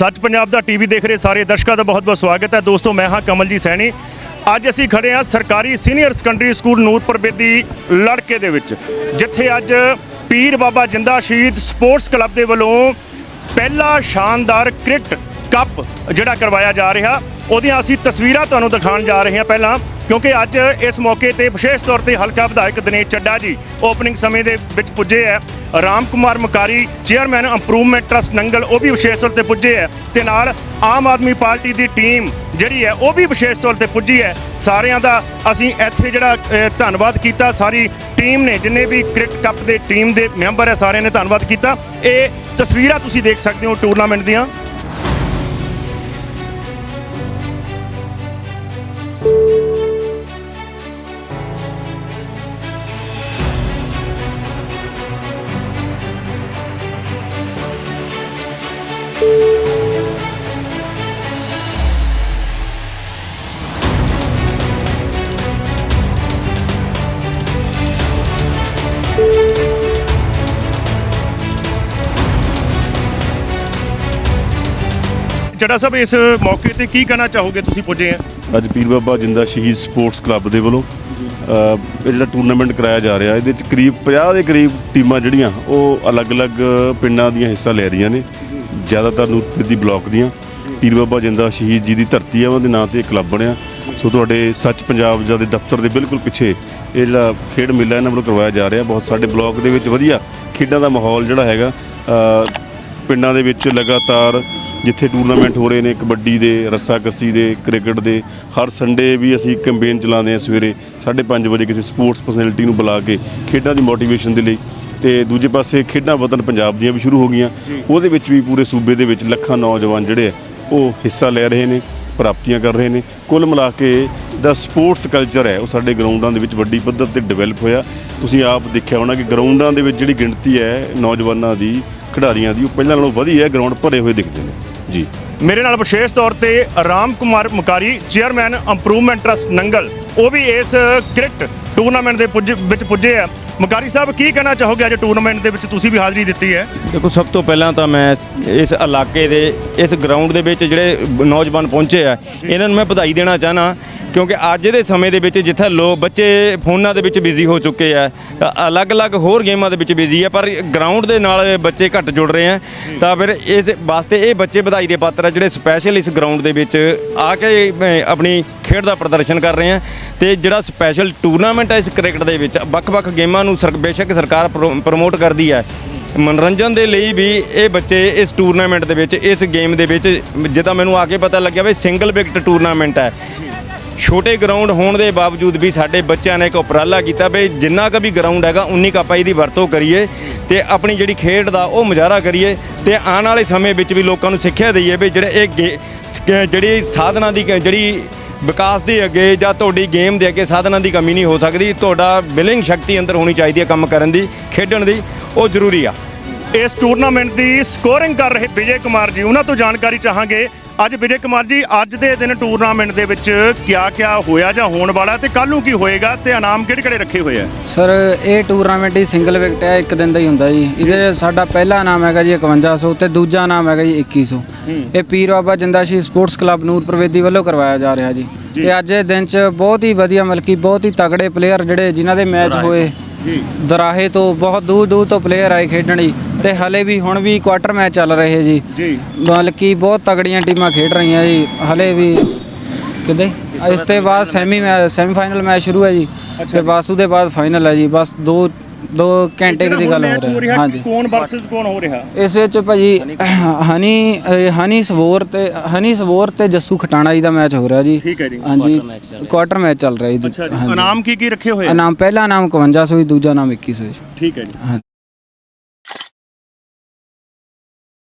ਸੱਚ ਪੰਜਾਬ ਦਾ ਟੀਵੀ ਦੇਖ ਰਹੇ ਸਾਰੇ ਦਰਸ਼ਕਾਂ ਦਾ ਬਹੁਤ-ਬਹੁਤ ਸਵਾਗਤ ਹੈ। ਦੋਸਤੋ, ਮੈਂ ਹਾਂ ਕਮਲਜੀਤ ਸੈਣੀ। ਅੱਜ ਅਸੀਂ ਖੜੇ ਹਾਂ ਸਰਕਾਰੀ senior secondary school Nurpur Bedi ਲੜਕੇ ਦੇ ਵਿੱਚ, ਜਿੱਥੇ ਅੱਜ ਪੀਰ ਬਾਬਾ ਜਿੰਦਾ ਸ਼ਹੀਦ ਸਪੋਰਟਸ ਕਲੱਬ ਦੇ ਵੱਲੋਂ ਪਹਿਲਾ ਸ਼ਾਨਦਾਰ ਕ੍ਰਿਕਟ ਕੱਪ ਜਿਹੜਾ ਕਰਵਾਇਆ ਜਾ ਰਿਹਾ। ਉਹਦੀਆਂ ਅਸੀਂ ਤਸਵੀਰਾਂ ਤੁਹਾਨੂੰ ਦਿਖਾਉਣ ਜਾ ਰਹੇ ਹਾਂ ਪਹਿਲਾਂ, ਕਿਉਂਕਿ ਅੱਜ ਇਸ ਮੌਕੇ ਤੇ ਵਿਸ਼ੇਸ਼ ਤੌਰ ਤੇ ਹਲਕਾ ਵਿਧਾਇਕ ਦਿਨੇਸ਼ ਚੱਡਾ ਜੀ ਓਪਨਿੰਗ ਸਮੇਂ ਦੇ ਵਿੱਚ ਪੁੱਜੇ ਹੈ। Ram Kumar Makari chairman improvement trust Nangal, ਉਹ ਵੀ ਵਿਸ਼ੇਸ਼ ਤੌਰ ਤੇ ਪੁੱਜੇ ਹੈ ਤੇ ਨਾਲ ਆਮ ਆਦਮੀ ਪਾਰਟੀ ਦੀ ਟੀਮ ਜਿਹੜੀ ਹੈ, ਉਹ ਵੀ ਵਿਸ਼ੇਸ਼ ਤੌਰ ਤੇ ਪੁੱਜੀ ਹੈ। ਸਾਰਿਆਂ ਦਾ ਅਸੀਂ ਇੱਥੇ ਜਿਹੜਾ ਧੰਨਵਾਦ ਕੀਤਾ। ਸਾਰੀ ਟੀਮ ਨੇ, ਜਿੰਨੇ ਵੀ ਕ੍ਰਿਕਟ ਕੱਪ ਦੇ ਟੀਮ ਦੇ ਮੈਂਬਰ ਹੈ, ਸਾਰਿਆਂ ਨੇ ਧੰਨਵਾਦ ਕੀਤਾ। ਇਹ ਤਸਵੀਰਾਂ ਤੁਸੀਂ ਦੇਖ ਸਕਦੇ ਹੋ ਟੂਰਨਾਮੈਂਟ ਦੀਆਂ। ਜੜਾ ਸਾਹਿਬ ਇਸ ਮੌਕੇ ਤੇ ਕੀ ਕਹਿਣਾ ਚਾਹੋਗੇ ਤੁਸੀਂ ਪੁੱਜੇ ਆ? ਅੱਜ ਪੀਰ ਬਾਬਾ ਜਿੰਦਾ ਸ਼ਹੀਦ ਸਪੋਰਟਸ ਕਲੱਬ ਦੇ ਵੱਲੋਂ ਅ, ਇਹ ਜਿਹੜਾ ਟੂਰਨਾਮੈਂਟ ਕਰਾਇਆ ਜਾ ਰਿਹਾ ਇਹਦੇ 'ਚ ਕਰੀਬ 50 ਦੇ ਕਰੀਬ ਟੀਮਾਂ ਜਿਹੜੀਆਂ ਉਹ ਅਲੱਗ-ਅਲੱਗ ਪਿੰਡਾਂ ਦੀਆਂ ਹਿੱਸਾ ਲੈ ਰਹੀਆਂ ਨੇ ਜ਼ਿਆਦਾਤਰ ਨੂਰਪੁਰ ਦੀ ਬਲਾਕ ਦੀਆਂ। ਪੀਰ ਬਾਬਾ ਜਿੰਦਾ ਸ਼ਹੀਦ ਜੀ ਦੀ ਧਰਤੀ ਆ ਉਹਦੇ ਨਾਂ ਤੇ ਇਹ ਕਲੱਬ ਬਣਿਆ। ਸੋ ਤੁਹਾਡੇ ਸੱਚ ਪੰਜਾਬ ਜਾਂ ਦੇ ਦਫ਼ਤਰ ਦੇ ਬਿਲਕੁਲ ਪਿੱਛੇ ਇਹ ਜਿਹੜਾ ਖੇਡ ਮੇਲਾ ਇਹਨਾਂ ਵੱਲੋਂ ਕਰਵਾਇਆ ਜਾ ਰਿਹਾ ਬਹੁਤ ਸਾਡੇ ਬਲਾਕ ਦੇ ਵਿੱਚ ਵਧੀਆ ਖੇਡਾਂ ਦਾ ਮਾਹੌਲ ਜਿਹੜਾ ਹੈਗਾ ਅ, ਪਿੰਡਾਂ ਦੇ ਵਿੱਚ ਲਗਾਤਾਰ ਜਿੱਥੇ ਟੂਰਨਾਮੈਂਟ ਹੋ ਰਹੇ ਨੇ ਕਬੱਡੀ ਦੇ ਰੱਸਾਕੱਸੀ ਦੇ ਕ੍ਰਿਕਟ ਦੇ ਹਰ ਸੰਡੇ ਵੀ ਅਸੀਂ ਕੈਂਪੇਨ ਚਲਾਉਂਦੇ ਹਾਂ ਸਵੇਰੇ 5:30 ਵਜੇ ਕਿਸੇ ਸਪੋਰਟਸ ਪਰਸਨੈਲਿਟੀ ਨੂੰ ਬੁਲਾ ਕੇ ਖੇਡਾਂ ਦੀ ਮੋਟੀਵੇਸ਼ਨ ਦੇ ਲਈ। ਤੇ ਦੂਜੇ ਪਾਸੇ ਖੇਡਾਂ ਵਤਨ ਪੰਜਾਬ ਦੀਆਂ ਵੀ ਸ਼ੁਰੂ ਹੋ ਗਈਆਂ। ਉਹਦੇ ਵਿੱਚ ਵੀ ਪੂਰੇ ਸੂਬੇ ਦੇ ਵਿੱਚ ਲੱਖਾਂ ਨੌਜਵਾਨ ਜਿਹੜੇ ਆ ਉਹ ਹਿੱਸਾ ਲੈ ਰਹੇ ਨੇ ਪ੍ਰਾਪਤੀਆਂ ਕਰ ਰਹੇ ਨੇ। ਕੁੱਲ ਮਿਲਾ ਕੇ ਦਾ ਸਪੋਰਟਸ ਕਲਚਰ ਹੈ ਉਹ ਸਾਡੇ ਗਰਾਊਂਡਾਂ ਦੇ ਵਿੱਚ ਵੱਡੀ ਪੱਧਰ ਤੇ ਡਿਵੈਲਪ ਹੋਇਆ। ਤੁਸੀਂ ਆਪ ਦੇਖਿਆ ਹੋਣਾ ਕਿ ਗਰਾਊਂਡਾਂ ਦੇ ਵਿੱਚ ਜਿਹੜੀ ਗਿਣਤੀ ਹੈ ਨੌਜਵਾਨਾਂ ਦੀ ਖਿਡਾਰੀਆਂ ਦੀ ਉਹ ਪਹਿਲਾਂ ਨਾਲੋਂ ਵਧੀ ਹੈ ਗਰਾਊਂਡ ਭਰੇ ਹੋਏ ਦਿਖਦੇ ਨੇ। ਜੀ। ਮੇਰੇ ਨਾਲ ਵਿਸ਼ੇਸ਼ ਤੌਰ ਤੇ Ram Kumar Mukari chairman improvement trust Nangal. ਉਹ ਵੀ ਇਸ ਕ੍ਰਿਕਟ ਟੂਰਨਾਮੈਂਟ ਦੇ ਪੁੱਜ- ਵਿੱਚ ਪੁੱਜੇ ਆ। ਮਕਾਰੀ ਸਾਹਿਬ, ਕੀ ਕਹਿਣਾ ਚਾਹੋਗੇ ਅੱਜ ਟੂਰਨਾਮੈਂਟ ਦੇ ਵਿੱਚ? ਤੁਸੀਂ ਵੀ ਹਾਜ਼ਰੀ ਦਿੱਤੀ ਹੈ। ਦੇਖੋ, ਸਭ ਤੋਂ ਪਹਿਲਾਂ ਤਾਂ ਮੈਂ ਇਸ ਇਲਾਕੇ ਦੇ, ਇਸ ਗਰਾਊਂਡ ਦੇ ਵਿੱਚ ਜਿਹੜੇ ਨੌਜਵਾਨ ਪਹੁੰਚੇ ਆ, ਇਹਨਾਂ ਨੂੰ ਮੈਂ ਵਧਾਈ ਦੇਣਾ ਚਾਹਨਾ, ਕਿਉਂਕਿ ਅੱਜ ਦੇ ਸਮੇਂ ਦੇ ਵਿੱਚ ਜਿੱਥੇ ਲੋ, ਬੱਚੇ ਫੋਨਾਂ ਦੇ ਵਿੱਚ ਬਿਜ਼ੀ ਹੋ ਚੁੱਕੇ ਆ, ਤਾਂ ਅਲੱਗ-ਅਲੱਗ ਹੋਰ ਗੇਮਾਂ ਦੇ ਵਿੱਚ ਬਿਜ਼ੀ ਆ, ਪਰ ਗਰਾਊਂਡ ਦੇ ਨਾਲ ਬੱਚੇ ਘੱਟ ਜੁੜ ਰਹੇ ਆ, ਤਾਂ ਫਿਰ ਇਸ ਵਾਸਤੇ ਇਹ ਬੱਚੇ ਵਧਾਈ ਦੇ ਪਾਤਰ ਆ, ਜਿਹੜੇ ਸਪੈਸ਼ਲ ਇਸ ਗਰਾਊਂਡ ਦੇ ਵਿੱਚ ਆ ਕੇ ਆਪਣੀ ਖੇਡ ਦਾ ਪ੍ਰਦਰਸ਼ਨ ਕਰ ਰਹੇ ਆ, ਤੇ ਜਿਹੜਾ ਸਪੈਸ਼ਲ ਟੂਰਨਾਮੈਂਟ ਹੈ ਇਸ ਕ੍ਰਿਕਟ ਦੇ ਵਿੱਚ। ਵੱਖ-ਵੱਖ ਗੇਮਾਂ ਨੂੰ ਸਰ, ਬੇਸ਼ੱਕ ਸਰਕਾਰ ਪ੍ਰੋ- ਪ੍ਰਮੋਟ ਕਰਦੀ ਹੈ। ਮਨੋਰੰਜਨ ਦੇ ਲਈ ਵੀ ਇਹ ਬੱਚੇ ਇਸ ਟੂਰਨਾਮੈਂਟ ਦੇ ਵਿੱਚ, ਇਸ ਗੇਮ ਦੇ ਵਿੱਚ, ਜਿੱਦਾਂ ਮੈਨੂੰ ਆ ਕੇ ਪਤਾ ਲੱਗਿਆ ਵੀ ਸਿੰਗਲ ਵਿਕਟ ਟੂਰਨਾਮੈਂਟ ਹੈ। ਛੋਟੇ ਗਰਾਊਂਡ ਹੋਣ ਦੇ ਬਾਵਜੂਦ ਵੀ ਸਾਡੇ ਬੱਚਿਆਂ ਨੇ ਇੱਕ ਉਪਰਾਲਾ ਕੀਤਾ ਵੀ ਜਿੰਨਾ ਕੁ ਵੀ ਗਰਾਊਂਡ ਹੈਗਾ, ਉਨੀ ਕੁ ਆਪਾਂ ਇਹਦੀ ਵਰਤੋਂ ਕਰੀਏ ਤੇ ਆਪਣੀ ਜਿਹੜੀ ਖੇਡ ਦਾ ਉਹ ਮੁਜ਼ਾਹਰਾ ਕਰੀਏ ਤੇ ਆਉਣ ਵਾਲੇ ਸਮੇਂ ਵਿੱਚ ਵੀ ਲੋਕਾਂ ਨੂੰ ਸਿੱਖਿਆ ਦਈਏ ਵੀ ਜਿਹੜੇ ਇਹ ਗੇ- ਜਿਹੜੀ ਸਾਧਨਾ ਦੀ ਕ- ਜਿਹੜੀ ਵਿਕਾਸ ਦੇ ਅੱਗੇ ਜਾਂ ਤੁਹਾਡੀ ਗੇਮ ਦੇ ਅੱਗੇ ਸਾਧਨਾਂ ਦੀ ਕਮੀ ਨਹੀਂ ਹੋ ਸਕਦੀ। ਤੁਹਾਡਾ ਬਿਲਿੰਗ ਸ਼ਕਤੀ ਅੰਦਰ ਹੋਣੀ ਚਾਹੀਦੀ ਹੈ ਕੰਮ ਕਰਨ ਦੀ, ਖੇਡਣ ਦੀ, ਉਹ ਜ਼ਰੂਰੀ ਆ। ਇਸ ਟੂਰਨਾਮੈਂਟ ਦੀ ਸਕੋਰਿੰਗ ਕਰ ਰਹੇ ਵਿਜੇ ਕੁਮਾਰ ਜੀ, ਉਹਨਾਂ ਤੋਂ ਜਾਣਕਾਰੀ ਚਾਹਾਂਗੇ। ਅੱਜ ਵਿਜੇ ਕੁਮਾਰ ਜੀ ਅੱਜ ਦੇ ਦਿਨ ਟੂਰਨਾਮੈਂਟ ਦੇ ਵਿੱਚ ਕਿਆ ਕਿਆ ਹੋਇਆ ਜਾਂ ਹੋਣ ਵਾਲਾ ਤੇ ਕੱਲ ਨੂੰ ਕੀ ਹੋਏਗਾ ਤੇ ਇਨਾਮ ਕਿਹੜੇ ਕਿਹੜੇ ਰੱਖੇ ਹੋਏ ਆ? ਸਰ ਇਹ ਟੂਰਨਾਮੈਂਟ ਹੀ ਸਿੰਗਲ ਵਿਕਟ ਹੈ ਇੱਕ ਦਿਨ ਦਾ ਹੀ ਹੁੰਦਾ ਜੀ। ਇਹਦੇ ਸਾਡਾ ਪਹਿਲਾ ਨਾਮ ਹੈਗਾ ਜੀ 5100 ਤੇ ਦੂਜਾ ਨਾਮ ਹੈਗਾ ਜੀ 2100 ਇਹ ਪੀਰ ਬਾਬਾ ਜਿੰਦਾ ਸ਼ਹੀਦ ਸਪੋਰਟਸ ਕਲੱਬ ਨੂਰਪੁਰ ਵੇਦੀ ਵੱਲੋਂ ਕਰਵਾਇਆ ਜਾ ਰਿਹਾ ਜੀ। ਤੇ ਅੱਜ ਦੇ ਦਿਨ 'ਚ ਬਹੁਤ ਹੀ ਵਧੀਆ ਮਤਲਬ ਕਿ ਬਹੁਤ ਹੀ ਤਗੜੇ ਪਲੇਅਰ ਜਿਹੜੇ ਜਿਨ੍ਹਾਂ ਦੇ ਮੈਚ ਹੋਏ। ਜੀ। ਦਰਾਹੇ ਤੋਂ ਬਹੁਤ ਦੂਰ ਦੂਰ ਤੋਂ ਪਲੇਅਰ ਆਏ ਖੇਡਣ ਲਈ ਤੇ ਹਲੇ ਵੀ ਹੁਣ ਵੀ ਕੁਆਟਰ ਮੈਚ ਚੱਲ ਰਹੇ ਜੀ। ਜੀ। ਮਤਲਬ ਕਿ ਬਹੁਤ ਤਗੜੀਆਂ ਟੀਮਾਂ ਖੇਡ ਰਹੀਆਂ ਜੀ। ਹਲੇ ਵੀ ਕਿੱਦੇ ਇਸ ਤੋਂ ਬਾਅਦ ਸੈਮੀ ਸੈਮੀ ਫਾਈਨਲ ਮੈਚ ਸ਼ੁਰੂ ਹੈ ਜੀ। ਤੇ ਬਸ ਉਹਦੇ ਬਾਅਦ ਫਾਈਨਲ ਹੈ ਜੀ। ਬਸ ਦੋ ਦੋ ਘੰਟੇ ਕੁ ਦੀ ਗੱਲ ਹੋ ਰਹੀ। ਹੈ ਹਾਂਜੀ। ਕੌਣ ਵਰਸਸ ਕੌਣ ਹੋ ਰਿਹਾ? ਇਸ ਵਿੱਚ ਭਾਜੀ ਹਨੀ ਅਹ ਹਨੀ ਸਵੋਰ ਤੇ ਹਨੀ ਸਵੋਰ ਤੇ ਜੱਸੂ ਖਟਾਣਾ ਜੀ ਦਾ ਮੈਚ ਹੋ ਰਿਹਾ ਜੀ। ਠੀਕ ਹੈ ਜੀ। ਹਾਂਜੀ। ਕੁਆਟਰ ਮੈਚ ਚੱਲ ਰਿਹਾ। ਜੀ। ਅੱਛਾ ਜੀ। ਇਨਾਮ ਕੀ ਕੀ ਰੱਖੇ ਹੋਏ ਆ? ਨਾਮ ਪਹਿਲਾ ਨਾਮ 5100 ਜੀ ਦੂਜਾ ਨਾਮ 2100 ਜੀ। ਠੀਕ ਹੈ ਜੀ।